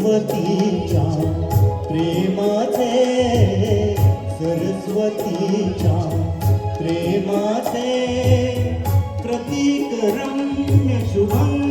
सरस्वतीच्या प्रेमाचे सरस्वतीच्या प्रेमाचे प्रतीकरम्य रम्य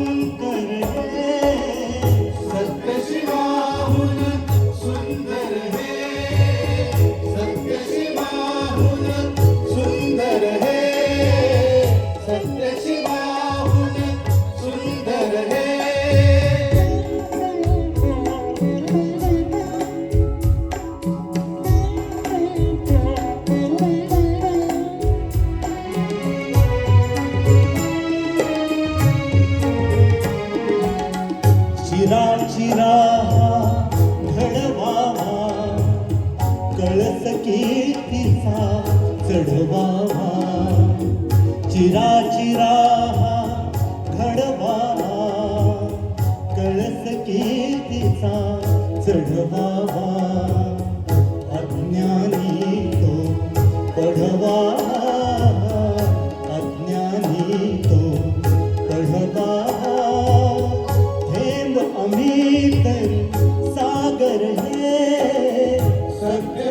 चिरा राहा घडवावा कळस कीर्तीचा चढवावा चिराची राहा घडवावा कळस कीर्तीचा चढवावा अज्ञानी ਸਤਿਗੁਰ ਹੈ ਸਤਿ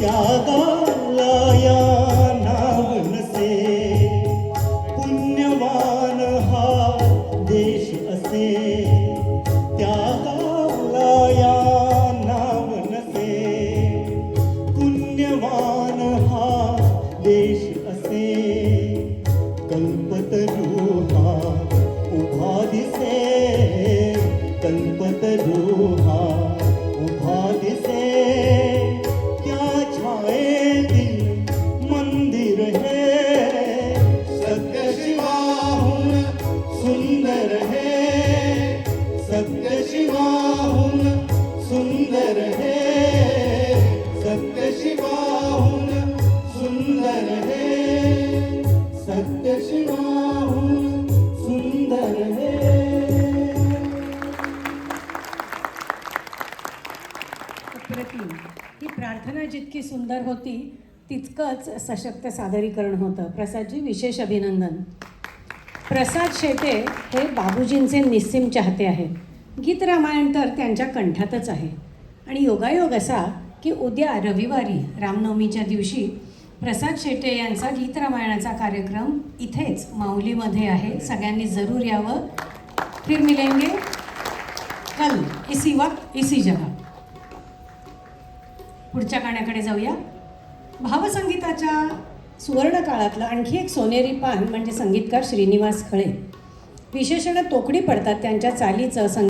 त्यागाला या नाव नसे पुण्यवान हा देश असे. त्यागाला या नाव नसे पुण्यवान हा देश असे. कल्पतरू हा उभा दिसे. कल्पतरू हा ही प्रार्थना जितकी सुंदर होती तितकंच सशक्त सादरीकरण होतं. प्रसादजी विशेष अभिनंदन. प्रसाद शेटे हे बाबूजींचे निस्सिम चाहते आहेत. गीत रामायण तर त्यांच्या कंठातच आहे. आणि योगायोग असा की उद्या रविवारी रामनवमीच्या दिवशी प्रसाद शेटे यांचा गीत रामायणाचा कार्यक्रम इथेच माऊलीमध्ये आहे. सगळ्यांनी जरूर यावं. फिर मिलेंगे कल इसी वक्त इसी जगा पुढच्या गाण्याकडे जाऊया. भावसंगीताच्या सुवर्ण काळातलं आणखी एक सोनेरी पान म्हणजे संगीतकार श्रीनिवास खळे. विशेषणं तोकडी पडतात त्यांच्या चालीचं संगीत